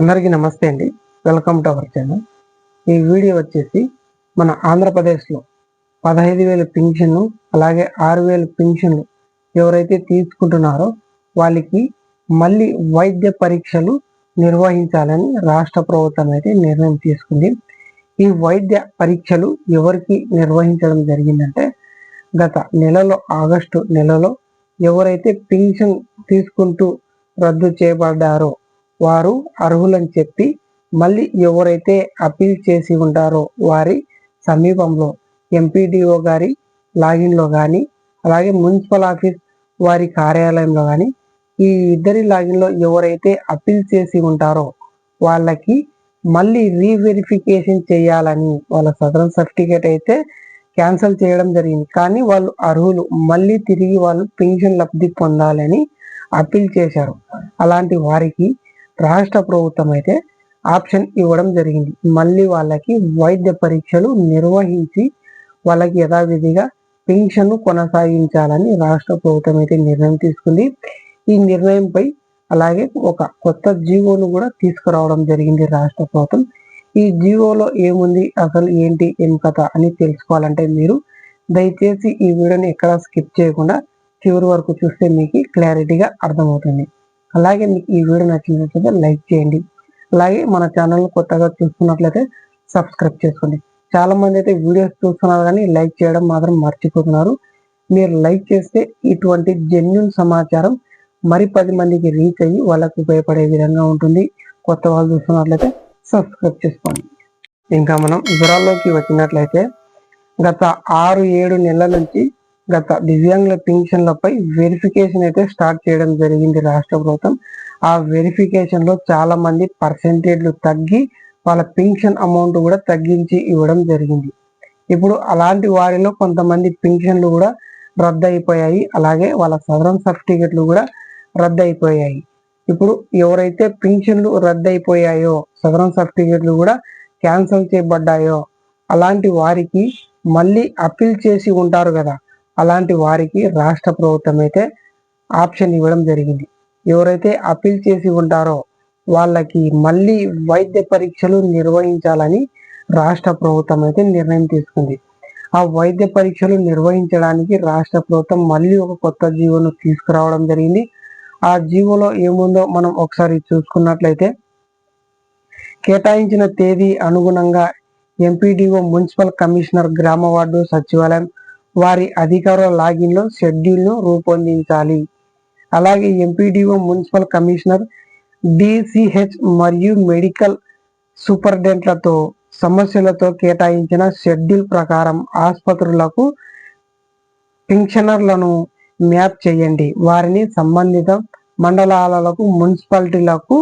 అందరికీ నమస్తే అండి. వెల్కమ్ టు అవర్ ఛానల్ ఈ వీడియో వచ్చేసి మన ఆంధ్రప్రదేశ్లో పదహైదు వేల పింఛన్లు అలాగే ఆరు వేల పింఛన్లు ఎవరైతే తీసుకుంటున్నారో వాళ్ళకి మళ్ళీ వైద్య పరీక్షలు నిర్వహించాలని రాష్ట్ర ప్రభుత్వం అయితే నిర్ణయం తీసుకుంది. ఈ వైద్య పరీక్షలు ఎవరికి నిర్వహించడం జరిగిందంటే గత నెలలో ఆగస్టు నెలలో ఎవరైతే పింఛన్ తీసుకుంటూ రద్దు చేయబడ్డారో వారు అర్హులని చెప్పి మళ్ళీ ఎవరైతే అప్పీల్ చేసి ఉంటారో వారి సమీపంలో ఎంపీడీఓ గారి లాగిన్లో కానీ అలాగే మున్సిపల్ ఆఫీస్ వారి కార్యాలయంలో కానీ ఈ ఇద్దరి లాగిన్లో ఎవరైతే అప్పీల్ చేసి ఉంటారో వాళ్ళకి మళ్ళీ రీవెరిఫికేషన్ చేయాలని వాళ్ళ సదరన్ సర్టిఫికేట్ అయితే క్యాన్సిల్ చేయడం జరిగింది. కానీ వాళ్ళు అర్హులు. మళ్ళీ తిరిగి వాళ్ళు పెన్షన్ లబ్ధి పొందాలని అప్పీల్ చేశారు. అలాంటి వారికి రాష్ట్ర ప్రభుత్వం అయితే ఆప్షన్ ఇవ్వడం జరిగింది. మళ్ళీ వాళ్ళకి వైద్య పరీక్షలు నిర్వహించి వాళ్ళకి యథావిధిగా పెన్షన్ కొనసాగించాలని రాష్ట్ర ప్రభుత్వం అయితే నిర్ణయం తీసుకుంది. ఈ నిర్ణయంపై అలాగే ఒక కొత్త జీవోను కూడా తీసుకురావడం జరిగింది రాష్ట్ర ప్రభుత్వం. ఈ జీవోలో ఏముంది అసలు ఏంటి ఏం కథ అని తెలుసుకోవాలంటే మీరు దయచేసి ఈ వీడియోని ఎక్కడ స్కిప్ చేయకుండా చివరి వరకు చూస్తే మీకు క్లారిటీగా అర్థమవుతుంది. అలాగే మీకు ఈ వీడియో నచ్చినట్లయితే లైక్ చేయండి. అలాగే మన ఛానల్ కొత్తగా చూస్తున్నట్లయితే సబ్స్క్రైబ్ చేసుకోండి. చాలా మంది అయితే వీడియోస్ చూస్తున్నారు కానీ లైక్ చేయడం మాత్రం మర్చిపోతున్నారు. మీరు లైక్ చేస్తే ఇటువంటి జెన్యున్ సమాచారం మరి పది మందికి రీచ్ అయ్యి వాళ్ళకు ఉపయోగపడే విధంగా ఉంటుంది. కొత్త వాళ్ళు చూస్తున్నట్లయితే సబ్స్క్రైబ్ చేసుకోండి. ఇంకా మనం వివరాల్లోకి వచ్చినట్లయితే గత ఆరు ఏడు నెలల నుంచి గత దివ్యాంగుల పింఛన్లపై వెరిఫికేషన్ అయితే స్టార్ట్ చేయడం జరిగింది రాష్ట్ర ప్రభుత్వం. ఆ వెరిఫికేషన్లో చాలా మంది పర్సెంటేజ్లు తగ్గి వాళ్ళ పింఛన్ అమౌంట్ కూడా తగ్గించి ఇవ్వడం జరిగింది. ఇప్పుడు అలాంటి వారిలో కొంతమంది పింఛన్లు కూడా రద్దు అయిపోయాయి అలాగే వాళ్ళ సదరం సర్టిఫికెట్లు కూడా రద్దు అయిపోయాయి ఇప్పుడు ఎవరైతే పింఛన్లు రద్దు అయిపోయాయో సదరం సర్టిఫికెట్లు కూడా క్యాన్సిల్ చేయబడ్డాయో అలాంటి వారికి మళ్ళీ అప్పీల్ చేసి ఉంటారు కదా. అలాంటి వారికి రాష్ట్ర ప్రభుత్వం అయితే ఆప్షన్ ఇవ్వడం జరిగింది. ఎవరైతే అప్పీల్ చేసి ఉంటారో వాళ్ళకి మళ్ళీ వైద్య పరీక్షలు నిర్వహించాలని రాష్ట్ర ప్రభుత్వం అయితే నిర్ణయం తీసుకుంది. ఆ వైద్య పరీక్షలు నిర్వహించడానికి రాష్ట్ర ప్రభుత్వం మళ్ళీ ఒక కొత్త జీవోను తీసుకురావడం జరిగింది. ఆ జీవోలో ఏముందో మనం ఒకసారి చూసుకున్నట్లయితే కేటాయించిన తేదీ అనుగుణంగా ఎంపీడీఓ మున్సిపల్ కమిషనర్ గ్రామ వార్డు సచివాలయం వారి అధికారుల లాగిన్లో షెడ్యూల్ను రూపొందించాలి. అలాగే ఎంపీడీఓ మున్సిపల్ కమిషనర్ డిసిహెచ్ మరియు మెడికల్ సూపరింటెండెంట్లతో సమస్యలతో కేటాయించిన షెడ్యూల్ ప్రకారం ఆసుపత్రులకు పింఛనర్లను మ్యాప్ చేయండి. వారిని సంబంధిత మండలాలకు మున్సిపాలిటీలకు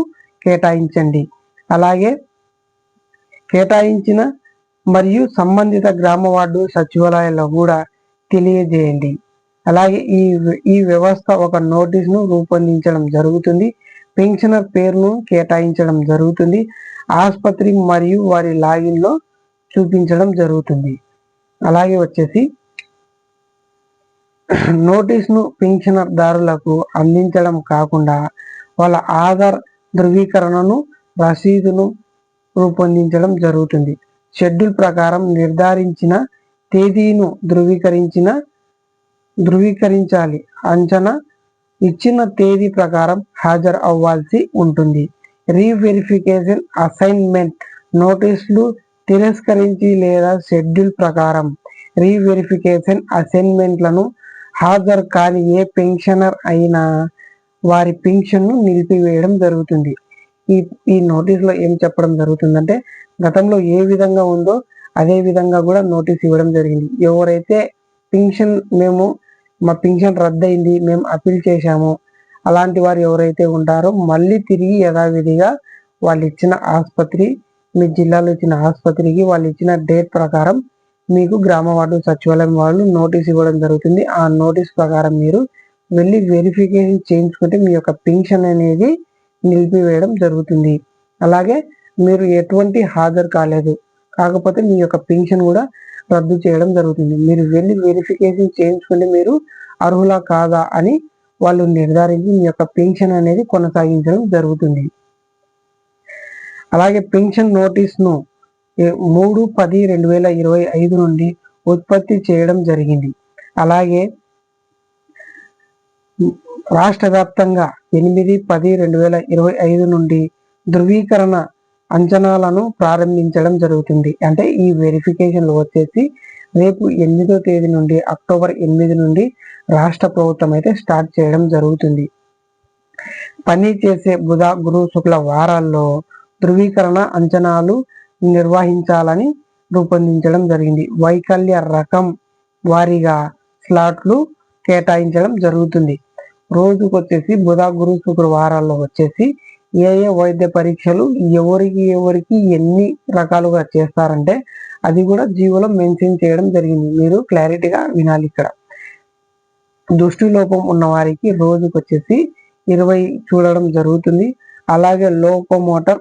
కేటాయించండి. అలాగే కేటాయించిన మరియు సంబంధిత గ్రామ వార్డు సచివాలయాల్లో కూడా తెలియజేయండి. అలాగే ఈ ఈ వ్యవస్థ ఒక నోటీసును రూపొందించడం జరుగుతుంది. పెన్షనర్ పేరును కేటాయించడం జరుగుతుంది. ఆసుపత్రి మరియు వారి లాగిన్లో చూపించడం జరుగుతుంది. అలాగే వచ్చేసి నోటీస్ను పెన్షనర్ దారులకు అందించడం కాకుండా వాళ్ళ ఆధార్ ధృవీకరణను రసీదును రూపొందించడం జరుగుతుంది. షెడ్యూల్ ప్రకారం నిర్ధారించిన తేదీను ధృవీకరించిన ధృవీకరించాలి. అంచనా ఇచ్చిన తేదీ ప్రకారం హాజరు అవ్వాల్సి ఉంటుంది. రీవెరిఫికేషన్ అసైన్మెంట్ నోటీసులు తిరస్కరించి లేదా షెడ్యూల్ ప్రకారం రీవెరిఫికేషన్ అసైన్మెంట్లను హాజరు కాని ఏ పెన్షనర్ అయినా వారి పెన్షన్ను నిలిపివేయడం జరుగుతుంది. ఈ ఈ నోటీసులో ఏం చెప్పడం జరుగుతుందంటే గతంలో ఏ విధంగా ఉందో అదే విధంగా కూడా నోటీస్ ఇవ్వడం జరిగింది. ఎవరైతే పింఛన్ మేము మా పింఛన్ రద్దయింది మేము అప్పీల్ చేశాము అలాంటి వారు ఎవరైతే ఉంటారో మళ్ళీ తిరిగి యథావిధిగా వాళ్ళు ఇచ్చిన ఆసుపత్రి మీ జిల్లాలో ఇచ్చిన ఆసుపత్రికి వాళ్ళు ఇచ్చిన డేట్ ప్రకారం మీకు గ్రామ వార్డు సచివాలయం వాళ్ళు నోటీస్ ఇవ్వడం జరుగుతుంది. ఆ నోటీస్ ప్రకారం మీరు వెళ్ళి వెరిఫికేషన్ చేయించుకుంటే మీ యొక్క పెన్షన్ అనేది నిలిపివేయడం జరుగుతుంది. అలాగే మీరు ఎటువంటి హాజరు కాలేదు. కాకపోతే మీ యొక్క పెన్షన్ కూడా రద్దు చేయడం జరుగుతుంది. మీరు వెళ్ళి వెరిఫికేషన్ చేయించుకుంటే మీరు అర్హులా కాదా అని వాళ్ళు నిర్ధారించి మీ యొక్క పెన్షన్ అనేది కొనసాగించడం జరుగుతుంది. అలాగే పెన్షన్ నోటీస్ను మూడు పది రెండు వేల ఇరవై ఐదు నుండి ఉత్పత్తి చేయడం జరిగింది. అలాగే రాష్ట్ర వ్యాప్తంగా ఎనిమిది పది రెండు వేల ఇరవై ఐదు నుండి ధృవీకరణ అంచనాలను ప్రారంభించడం జరుగుతుంది. అంటే ఈ వెరిఫికేషన్లు వచ్చేసి రేపు ఎనిమిదో తేదీ నుండి అక్టోబర్ ఎనిమిది నుండి రాష్ట్ర ప్రభుత్వం అయితే స్టార్ట్ చేయడం జరుగుతుంది. పని చేసే బుధ గురు శుక్ల వారాల్లో ధృవీకరణ అంచనాలు నిర్వహించాలని రూపొందించడం జరిగింది. వైకల్య రకం వారీగా స్లాట్లు కేటాయించడం జరుగుతుంది. రోజుకు వచ్చేసి బుధ గురు శుక్రవారాల్లో వచ్చేసి ఏ ఏ వైద్య పరీక్షలు ఎవరికి ఎవరికి ఎన్ని రకాలుగా చేస్తారంటే అది కూడా జీవోలో మెన్షన్ చేయడం జరిగింది. మీరు క్లారిటీగా వినాలి ఇక్కడ. దృష్టి లోపం ఉన్న వారికి రోజుకు వచ్చేసి ఇరవై చూడడం జరుగుతుంది. అలాగే లోకోమోటర్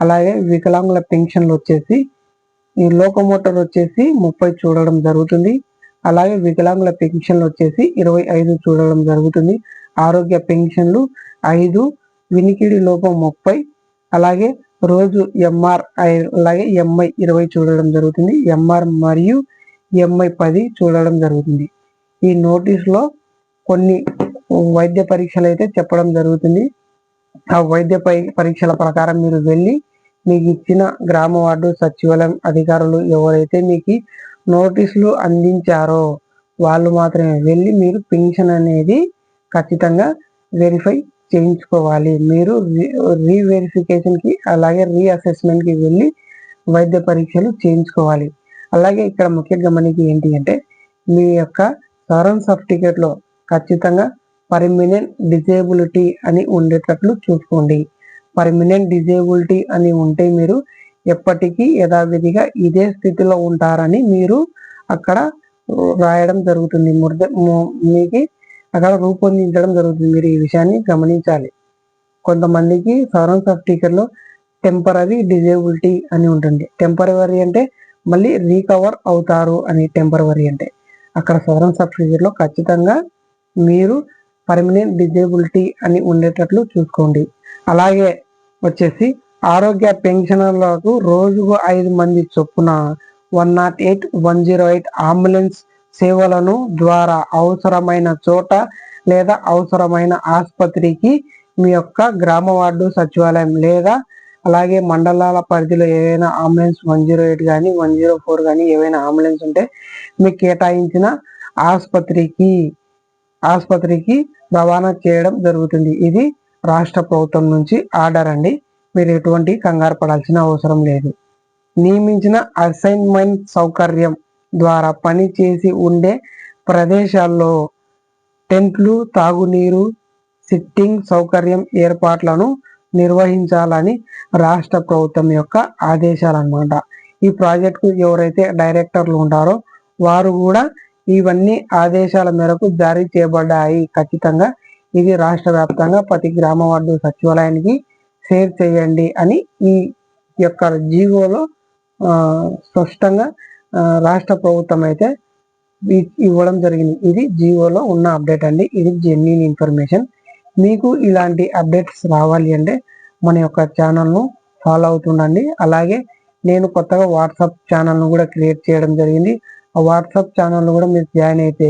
అలాగే వికలాంగుల పెన్షన్లు వచ్చేసి ఈ లోకోమోటర్ వచ్చేసి ముప్పై చూడడం జరుగుతుంది. అలాగే వికలాంగుల పెన్షన్లు వచ్చేసి ఇరవై ఐదు చూడడం జరుగుతుంది. ఆరోగ్య పెన్షన్లు ఐదు వినికిడి లోపం ముప్పై. అలాగే రోజు ఎంఆర్ అలాగే ఎంఐ ఇరవై చూడడం జరుగుతుంది. ఎంఆర్ మరియు ఎంఐ పది చూడడం జరుగుతుంది. ఈ నోటీస్లో కొన్ని వైద్య పరీక్షలు అయితే చెప్పడం జరుగుతుంది. ఆ వైద్య పరీక్షల ప్రకారం మీరు వెళ్ళి మీకు ఇచ్చిన గ్రామ వార్డు సచివాలయం అధికారులు ఎవరైతే మీకు నోటీసులు అందించారో వాళ్ళు మాత్రమే వెళ్ళి మీరు పెన్షన్ అనేది ఖచ్చితంగా వెరిఫై చేయించుకోవాలి. మీరు రీవెరిఫికేషన్కి అలాగే రీఅసెస్మెంట్కి వెళ్ళి వైద్య పరీక్షలు చేయించుకోవాలి. అలాగే ఇక్కడ ముఖ్య గమనిక ఏంటి అంటే మీ యొక్క సరౌండ్ సర్టిఫికేట్లో ఖచ్చితంగా పర్మినెంట్ డిజేబిలిటీ అని ఉండేటట్లు చూసుకోండి. పర్మినెంట్ డిజేబిలిటీ అని ఉంటే మీరు ఎప్పటికీ యథావిధిగా ఇదే స్థితిలో ఉంటారని మీరు అక్కడ రాయడం జరుగుతుంది. మీకు అక్కడ రూపొందించడం జరుగుతుంది. మీరు ఈ విషయాన్ని గమనించాలి. కొంతమందికి సవరణ సర్టిఫికెట్లో టెంపరీ డిజేబిలిటీ అని ఉంటుంది. టెంపరవరీ అంటే మళ్ళీ రీకవర్ అవుతారు అని టెంపరవరీ అంటే. అక్కడ సవరణ సర్టిఫికేట్లో ఖచ్చితంగా మీరు పర్మనెంట్ డిజేబిలిటీ అని ఉండేటట్లు చూసుకోండి. అలాగే వచ్చేసి ఆరోగ్య పెన్షనర్లకు రోజుకు ఐదు మంది చొప్పున one nought eight one zero eight ambulance సేవలను ద్వారా అవసరమైన చోట లేదా అవసరమైన ఆసుపత్రికి మీ యొక్క గ్రామ వార్డు సచివాలయం లేదా అలాగే మండలాల పరిధిలో ఏవైనా అంబులెన్స్ వన్ జీరో ఎయిట్ కానీ వన్ జీరో ఫోర్ కానీ ఏవైనా అంబులెన్స్ ఉంటే మీకు కేటాయించిన ఆసుపత్రికి ఆసుపత్రికి రవాణా చేయడం జరుగుతుంది. ఇది రాష్ట్ర ప్రభుత్వం నుంచి ఆర్డర్ అండి. మీరు ఎటువంటి కంగారు పడాల్సిన అవసరం లేదు. నియమించిన అసైన్మెంట్ సౌకర్యం ద్వారా పని చేసి ఉండే ప్రదేశాల్లో టెంట్లు తాగునీరు సిట్టింగ్ సౌకర్యం ఏర్పాట్లను నిర్వహించాలని రాష్ట్ర ప్రభుత్వం యొక్క ఆదేశాలు అనమాట ఈ ప్రాజెక్టుకు ఎవరైతే డైరెక్టర్లు ఉంటారో వారు కూడా ఇవన్నీ ఆదేశాల మేరకు జారీ చేయబడ్డాయి. ఖచ్చితంగా ఇది రాష్ట్ర వ్యాప్తంగా ప్రతి గ్రామ వార్డు సచివాలయానికి షేర్ చేయండి అని ఈ యొక్క జీవోలో స్పష్టంగా రాష్ట్ర ప్రభుత్వం అయితే ఇవ్వడం జరిగింది. ఇది జియోలో ఉన్న అప్డేట్ అండి. ఇది జెన్యున్ ఇన్ఫర్మేషన్ మీకు ఇలాంటి అప్డేట్స్ రావాలి అంటే మన యొక్క ఛానల్ను ఫాలో అవుతుండండి. అలాగే నేను కొత్తగా వాట్సాప్ ఛానల్ను కూడా క్రియేట్ చేయడం జరిగింది. ఆ వాట్సాప్ ఛానల్ కూడా మీరు జాయిన్ అయితే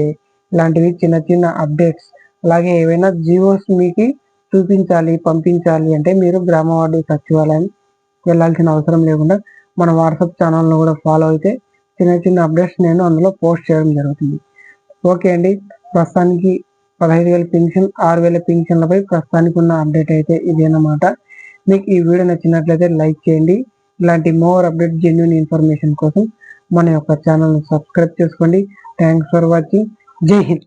ఇలాంటివి చిన్న చిన్న అప్డేట్స్ అలాగే ఏవైనా జియోస్ మీకు చూపించాలి పంపించాలి అంటే మీరు గ్రామవాడి సచివాలయం వెళ్ళాల్సిన అవసరం లేకుండా మన వాట్సాప్ ఛానల్ను కూడా ఫాలో అయితే చిన్న చిన్న అప్డేట్స్ నేను అందులో పోస్ట్ చేయడం జరుగుతుంది. ఓకే అండి. ప్రస్తుతానికి పదహైదు వేల పెన్షన్ ఆరు వేల పెన్షన్లపై ప్రస్తుతానికి ఉన్న అప్డేట్ అయితే ఇదేనమాట మీకు ఈ వీడియో నచ్చినట్లయితే లైక్ చేయండి. ఇలాంటి మోర్ అప్డేట్ జెన్యున్ ఇన్ఫర్మేషన్ కోసం మన యొక్క ఛానల్ను సబ్స్క్రైబ్ చేసుకోండి. థ్యాంక్స్ ఫర్ వాచింగ్ జై హింద్.